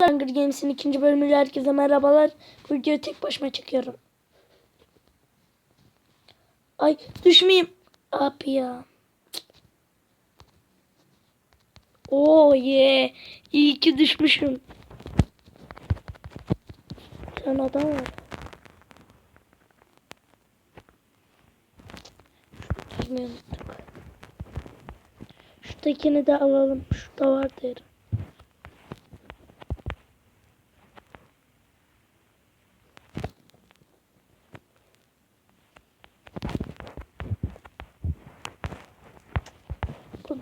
Hunger Games'in ikinci bölümüyle herkese merhabalar. Bu videoyu tek başıma çekiyorum. Ay düşmeyeyim. Abi ya. Oo ye. İyi ki düşmüşüm. Sen adam var. Şuradakini de alalım. Şurada var derim.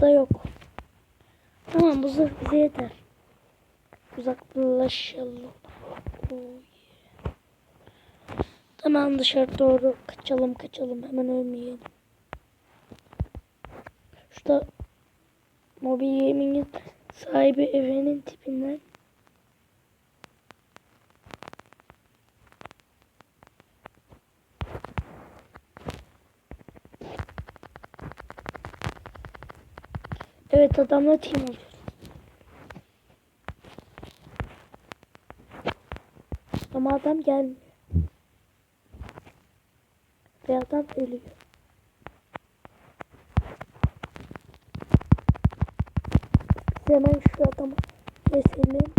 Burada yok. Tamam bu zırh bize yeter. Uzaklaşalım. Tamam dışarı doğru kaçalım kaçalım hemen ölmeyelim. Şurada mobil yeminin sahibi evinin tipinden Evet adamla team oluyor. Ama adam gelmiyor. Ve adam ölüyor. Biz hemen şu adamı keselim.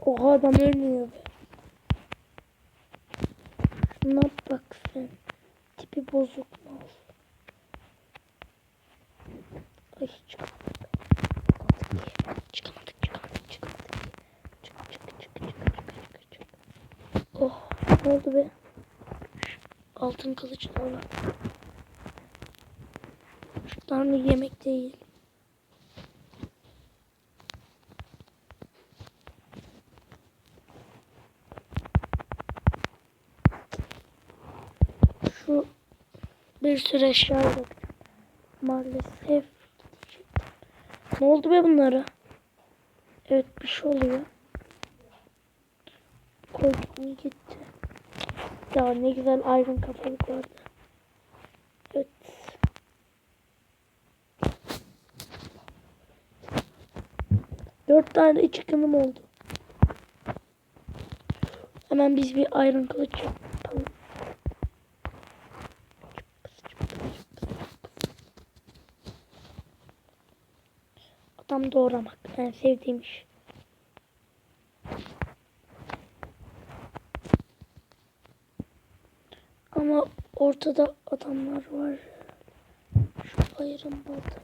Oha adam ölmüyor. Şuna bak sen. Tipi bozuk mu? Ay çıkamadık. Çıkamadık, çıkamadık, çıkamadık. Çık, çık, çık, çık, çık, çık, çık. Oh, ne oldu be? Altın kılıç var. Şuradan bir yemek değil. Şu bir sürü eşya yok. Maalesef. Ne oldu be bunlara? Evet bir şey oluyor. Mu gitti. Ya ne güzel ayrın kafalık vardı. Evet. Dört tane çıkınım oldu. Hemen biz bir ayrın kılıç yapalım. Adam doğramak. En sevdiğim iş. Ama ortada adamlar var. Şu ayrım burada.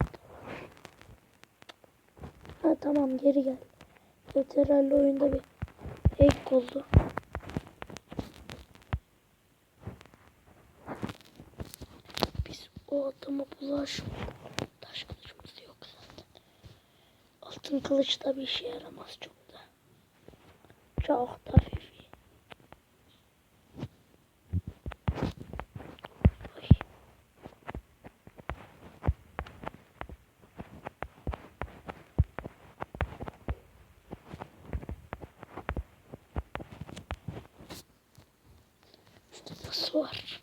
Ha tamam geri gel. Evet herhalde oyunda bir hack oldu. Biz o adama bulaşmadık. Taş kılıcımız yok zaten. Altın kılıç da bir işe yaramaz çok da. Çok da fifi. İşte nasıl var?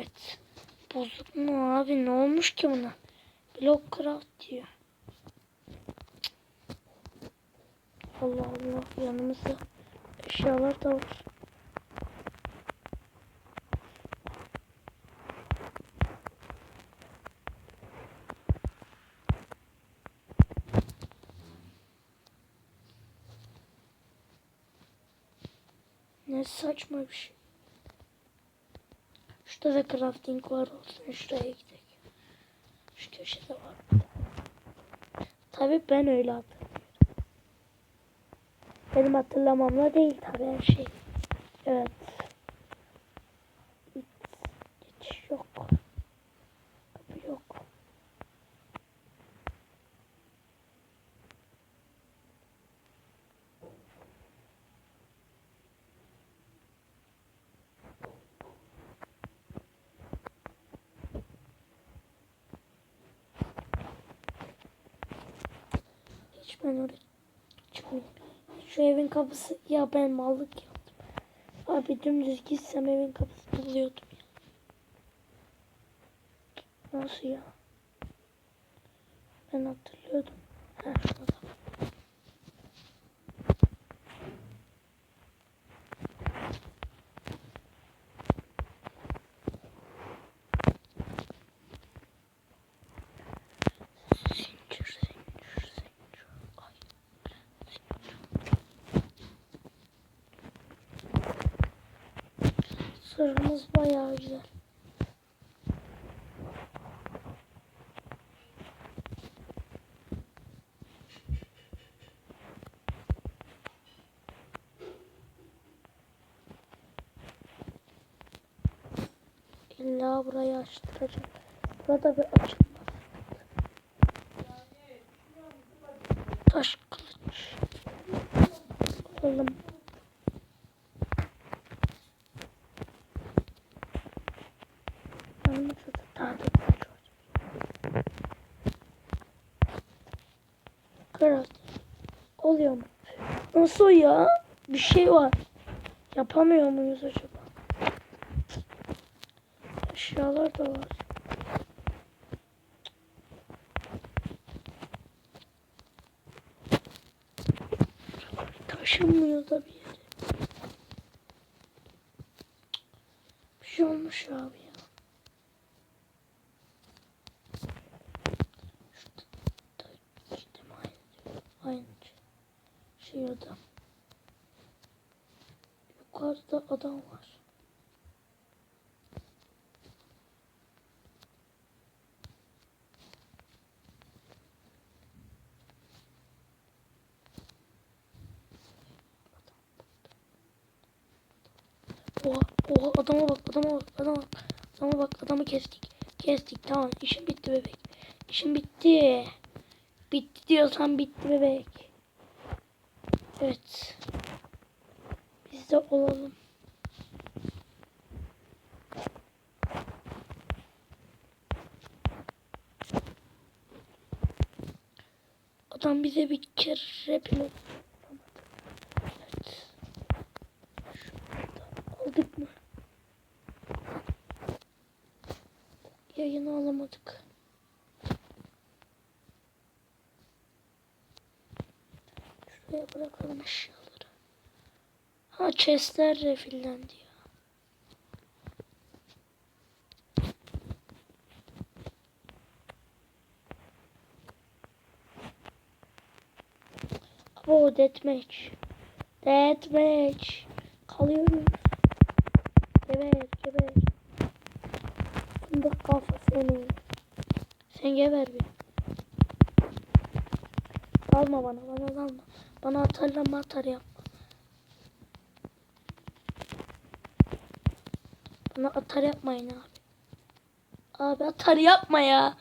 Evet. Bozuk mu abi? Ne olmuş ki buna? Block diyor. Allah Allah. Yanımızda eşyalar da var. Ne saçma bir şey. Şurada da crafting var olsun. Şuraya gidelim. Şu köşede var. Tabi ben öyle hatırlıyorum. Benim hatırlamamla değil tabi her şey. Evet. Ben oraya çıkmayayım. Şu evin kapısı ya ben mallık yaptım. Abi dümdüz gitsem evin kapısını buluyordum ya. Nasıl ya? Ben hatırlıyordum. Ha şurada. Sırrımız bayağı güzel. İlla burayı açtıracağım. Burada bir açılmaz. Taş kılıç. Oğlum. Oluyor mu? Nasıl ya? Bir şey var. Yapamıyor muyuz acaba? Eşyalar da var. Taşınmıyor da bir yere. Bir şey olmuş abi ya. Şey adam. Yukarıda adam var. Oha, oha adama bak, adama bak, adama bak. Adama bak, adamı kestik. Kestik, tamam. İşim bitti bebek. İşim bitti. Bitti diyorsan bitti bebek. Evet. Biz de olalım. Adam bize bir kere bile Evet. Şurada aldık mı? Yayını alamadık. Şuraya bırakalım eşyaları. Ha chestler refillendi ya. Abo deathmatch. Deathmatch. Kalıyoruz. Geber geber. Fındık kafa seni. Sen geber bir. Dalma bana bana dalma. Bana atarlama atar yapma. Bana atar yapmayın abi. Abi atar yapma ya.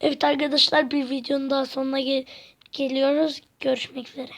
Evet arkadaşlar bir videonun daha sonuna gel geliyoruz. Görüşmek üzere.